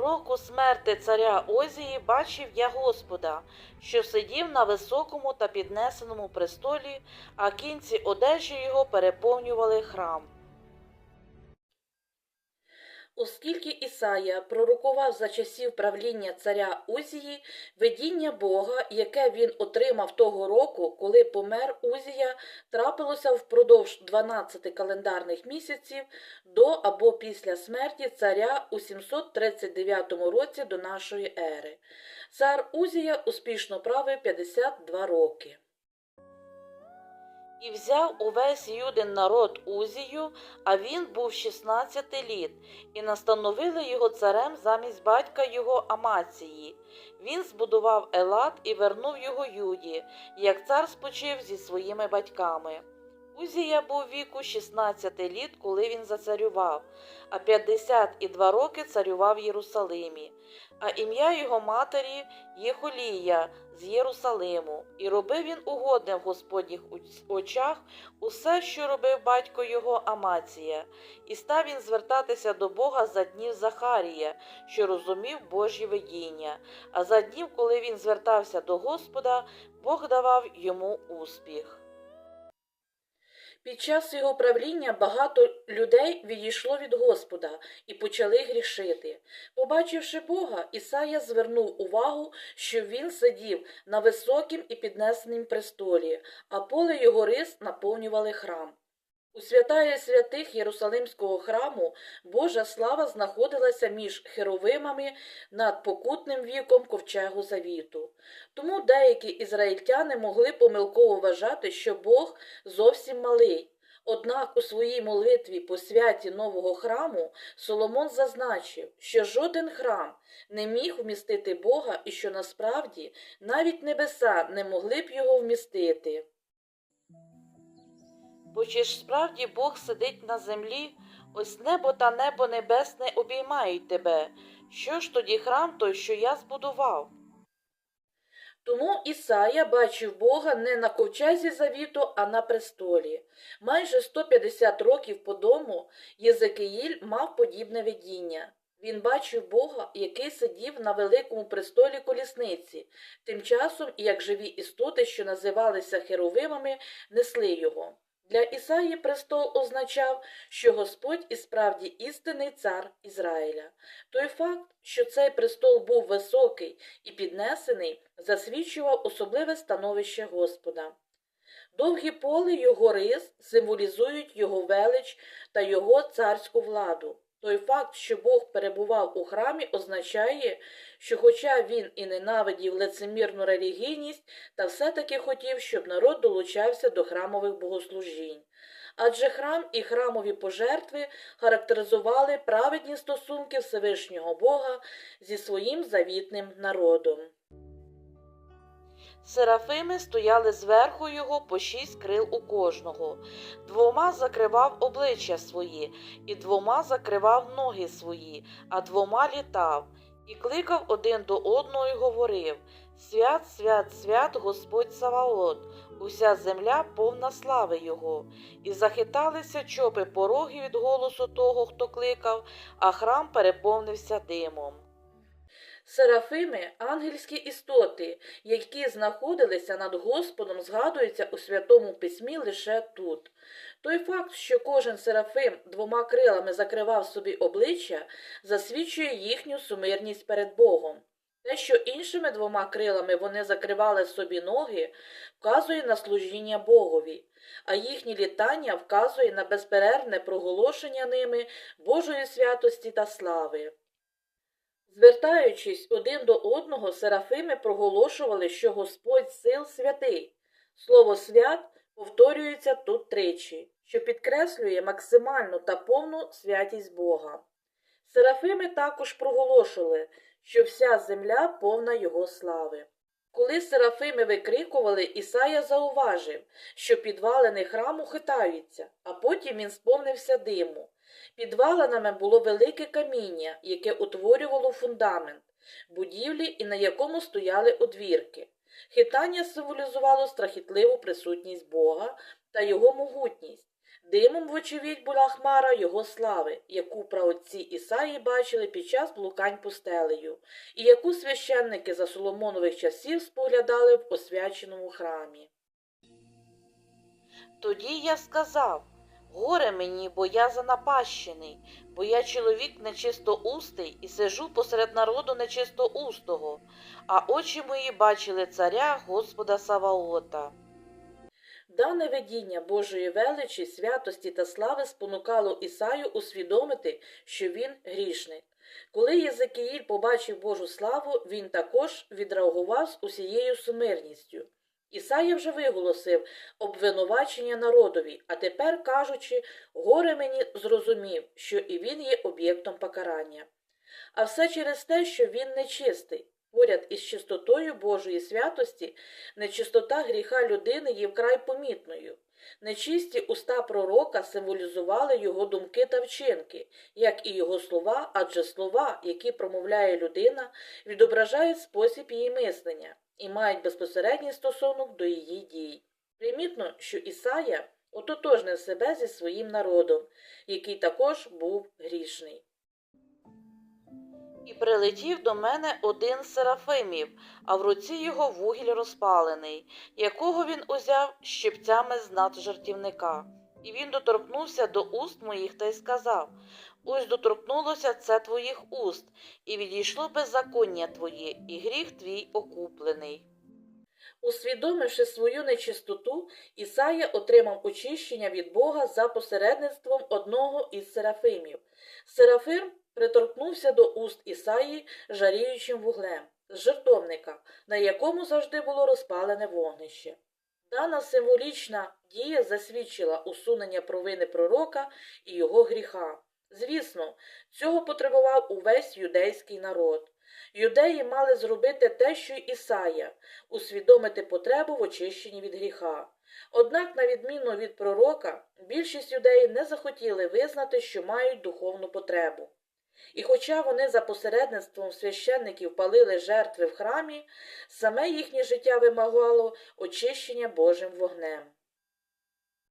року смерти царя Озії бачив я Господа, що сидів на високому та піднесеному престолі, а кінці одежі його переповнювали храм. Оскільки Ісая пророкував за часів правління царя Узії видіння Бога, яке він отримав того року, коли помер Узія, трапилося впродовж 12 календарних місяців до або після смерті царя у 739 році до нашої ери. Цар Узія успішно правив 52 роки. І взяв увесь юдин народ Узію, а він був 16 літ, і настановили його царем замість батька його Амації. Він збудував Елат і вернув його Юді, як цар спочив зі своїми батьками. Узія був віку 16 літ, коли він зацарював, а 52 роки царював в Єрусалимі. А ім'я його матері Єхолія з Єрусалиму, і робив він угодне в Господніх очах усе, що робив батько його Амація, і став він звертатися до Бога за днів Захарія, що розумів Божі видіння. А за днів, коли він звертався до Господа, Бог давав йому успіх. Під час його правління багато людей відійшло від Господа і почали грішити. Побачивши Бога, Ісая звернув увагу, що він сидів на високім і піднесенім престолі, а поле його рис наповнювали храм. У святая святих Єрусалимського храму Божа слава знаходилася між херовимами над покутним віком ковчегу завіту. Тому деякі ізраїльтяни могли помилково вважати, що Бог зовсім малий. Однак у своїй молитві по святі нового храму Соломон зазначив, що жоден храм не міг вмістити Бога і що насправді навіть небеса не могли б його вмістити. Бо чи ж справді Бог сидить на землі, ось небо та небо небесне обіймають тебе. Що ж тоді храм той, що я збудував? Тому Ісая бачив Бога не на ковчезі завіту, а на престолі. Майже 150 років по дому Єзекиїль мав подібне видіння. Він бачив Бога, який сидів на великому престолі колісниці, тим часом, як живі істоти, що називалися херовимами, несли його. Для Ісаї престол означав, що Господь і справді істинний цар Ізраїля. Той факт, що цей престол був високий і піднесений, засвідчував особливе становище Господа. Довгі поли його рис символізують його велич та його царську владу. Той факт, що Бог перебував у храмі, означає, що, хоча він і ненавидів лицемірну релігійність, та все-таки хотів, щоб народ долучався до храмових богослужінь. Адже храм і храмові пожертви характеризували праведні стосунки Всевишнього Бога зі своїм завітним народом. Серафими стояли зверху його по шість крил у кожного, двома закривав обличчя свої, і двома закривав ноги свої, а двома літав, і кликав один до одного і говорив Свят, свят, свят Господь Саваот, уся земля повна слави Його. І захиталися чопи пороги від голосу того, хто кликав, а храм переповнився димом. Серафими ангельські істоти, які знаходилися над Господом, згадуються у Святому Письмі лише тут. Той факт, що кожен серафим двома крилами закривав собі обличчя, засвідчує їхню сумирність перед Богом. Те, що іншими двома крилами вони закривали собі ноги, вказує на служіння Богові, а їхнє літання вказує на безперервне проголошення ними Божої святості та слави. Звертаючись один до одного, серафими проголошували, що Господь сил святий. Слово свят повторюється тут тричі, що підкреслює максимальну та повну святість Бога. Серафими також проголошували, що вся земля повна Його слави. Коли серафими викрикували, Ісая зауважив, що підвалини храму хитаються, а потім він сповнився диму. Підвалинами було велике каміння, яке утворювало фундамент будівлі і на якому стояли одвірки. Хитання символізувало страхітливу присутність Бога та його могутність. Димом, вочевидь, була хмара його слави, яку праотці Ісаї бачили під час блукань пустелею, і яку священники за Соломонових часів споглядали в освяченому храмі. Тоді я сказав горе мені, бо я занапащений, бо я чоловік нечистоустий і сижу посеред народу нечистоустого, а очі мої бачили царя Господа Саваота. Дане видіння Божої величі, святості та слави спонукало Ісаю усвідомити, що він грішник. Коли Єзекіїль побачив Божу славу, він також відреагував з усією сумирністю. Ісая вже виголосив обвинувачення народові, а тепер, кажучи, горе мені зрозумів, що і він є об'єктом покарання. А все через те, що він нечистий. Поряд із чистотою Божої святості, нечистота гріха людини є вкрай помітною. Нечисті уста пророка символізували його думки та вчинки, як і його слова, адже слова, які промовляє людина, відображають спосіб її мислення і мають безпосередній стосунок до її дій. Примітно, що Ісая ототожнив себе зі своїм народом, який також був грішний. І прилетів до мене один з серафимів, а в руці його вугіль розпалений, якого він узяв щипцями з над жартівника. І він доторкнувся до уст моїх та й сказав Ось доторкнулося це твоїх уст, і відійшло беззаконня твоє, і гріх твій окуплений. Усвідомивши свою нечистоту, Ісая отримав очищення від Бога за посередництвом одного із серафимів. Серафим приторкнувся до уст Ісаї жаріючим вуглем з жертовника, на якому завжди було розпалене вогнище. Дана символічна дія засвідчила усунення провини пророка і його гріха. Звісно, цього потребував увесь юдейський народ. Юдеї мали зробити те, що й Ісая, усвідомити потребу в очищенні від гріха. Однак, на відміну від пророка, більшість юдеїв не захотіли визнати, що мають духовну потребу. І хоча вони за посередництвом священників палили жертви в храмі, саме їхнє життя вимагало очищення Божим вогнем.